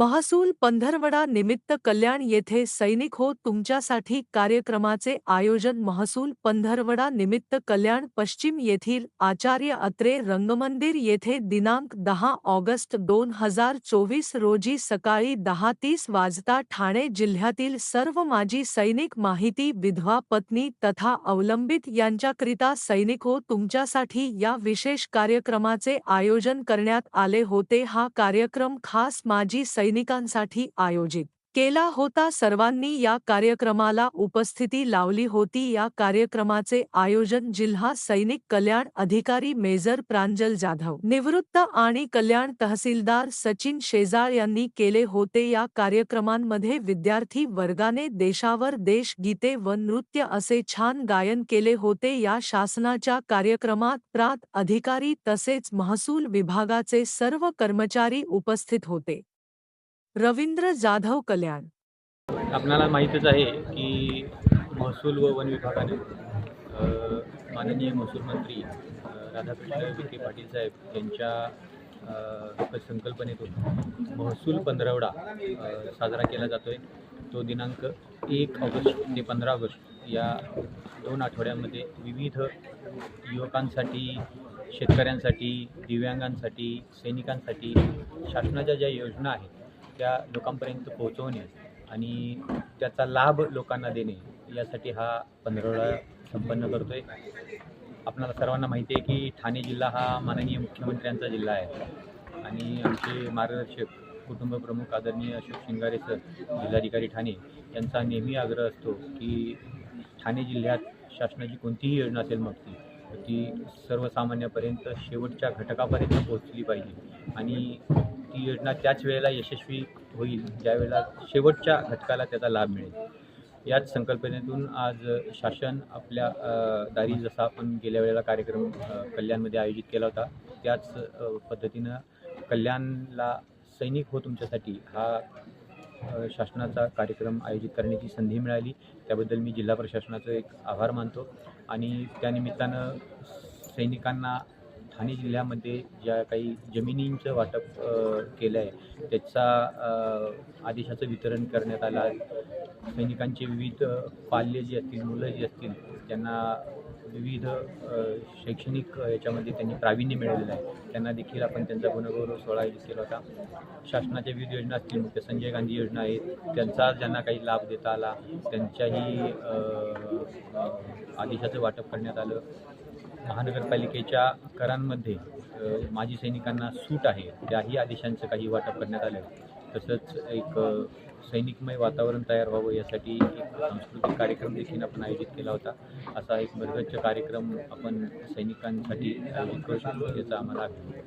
महसूल पंधरवडा निमित्त कल्याण येथे सैनिक हो तुमच्यासाठी कार्यक्रमाचे आयोजन महसूल पंधरवडा निमित्त कल्याण पश्चिम येथील आचार्य अत्रे रंगमंदिर येथे दिनांक दहा ऑगस्ट दोन हजार चोवीस रोजी सकाळी दहा तीस वाजता ठाणे जिल्ह्यातील सर्व माजी सैनिक माहिती विधवा पत्नी तथा अवलंबित यांच्याकरिता सैनिक हो तुमच्यासाठी या विशेष कार्यक्रमाचे आयोजन करण्यात आले होते. हा कार्यक्रम खास माजी सैनिकांसाठी आयोजित केला होता. सर्वांनी या कार्यक्रमाला उपस्थिती लावली होती. या कार्यक्रमाचे आयोजन जिल्हा सैनिक कल्याण अधिकारी मेजर प्रांजल जाधव निवृत्त आणि कल्याण तहसीलदार सचिन शेजाळ यांनी केले होते. या कार्यक्रमांमध्ये विद्यार्थी वर्गाने देशावर देश गीते व नृत्य असे छान गायन केले होते. या शासनाच्या कार्यक्रमात प्रांत अधिकारी तसेच महसूल विभागाचे सर्व कर्मचारी उपस्थित होते. रवींद्र जाधव कल्याण. आपणाला माहीतच आहे की महसूल व वन विभागाने माननीय महसूल मंत्री राधाकृष्ण विखे पाटील साहेब यांच्या संकल्पनेतून महसूल पंधरवडा साजरा केला जातो आहे तो दिनांक एक ऑगस्ट ते पंधरा ऑगस्ट या दोन आठवड्यांमध्ये विविध युवकांसाठी शेतकऱ्यांसाठी दिव्यांगांसाठी सैनिकांसाठी शासनाच्या ज्या योजना आहेत त्या लोकांपर्यंत पोहोचवणे आणि त्याचा लाभ लोकांना देणे यासाठी हा पंधरवडा संपन्न करतो आहे आपणाला सर्वांना माहिती आहे की ठाणे जिल्हा हा माननीय मुख्यमंत्र्यांचा जिल्हा आहे. आणि आमचे मार्गदर्शक कुटुंब प्रमुख आदरणीय अशोक शिंगारे सर जिल्हाधिकारी ठाणे यांचा नेहमी आग्रह असतो की ठाणे जिल्ह्यात शासनाची कोणतीही योजना असेल मग ती ती सर्वसामान्यापर्यंत शेवटच्या घटकापर्यंत पोहोचली पाहिजे. आणि ती योजना त्याच वेळेला यशस्वी होईल ज्यावेळेला शेवटच्या घटकाला त्याचा लाभ मिळेल. याच संकल्पनेतून आज शासन आपल्या दारी जसा आपण गेल्या वेळेला कार्यक्रम कल्याणमध्ये आयोजित केला होता त्याच पद्धतीनं कल्याणला सैनिक हो तुमच्यासाठी हा शासनाचा कार्यक्रम आयोजित करण्याची संधी मिळाली. त्याबद्दल मी जिल्हा प्रशासनाचं एक आभार मानतो आणि त्यानिमित्तानं सैनिकांना ठाणे जिल्ह्यामध्ये ज्या काही जमिनींचं वाटप केलं आहे त्याचा आदेशाचं वितरण करण्यात आलं आहे. सैनिकांचे विविध पाल्य जे असतील मुलं जी असतील त्यांना विविध शैक्षणिक याच्यामध्ये त्यांनी प्रावीण्य मिळवलेलं आहे. त्यांना देखील आपण त्यांचा गुणगौरव सोहळा आयोजित केला होता. शासनाच्या विविध योजना असतील मुख्य संजय गांधी योजना आहेत. त्यांचा ज्यांना काही लाभ देता आला त्यांच्याही आदेशाचं वाटप करण्यात आलं. महानगरपालिकेच्या करांमध्ये माजी सैनिकांना सूट आहे त्याही आदेशांचं काही वाटप करण्यात आलं तसंच एक सैनिकमय वातावरण तयार व्हावं यासाठी एक सांस्कृतिक कार्यक्रम देखील आपण आयोजित केला होता. असा एक भरगच्च कार्यक्रम आपण सैनिकांसाठी आयोजित करू शकतो याचा आम्हाला अभिमान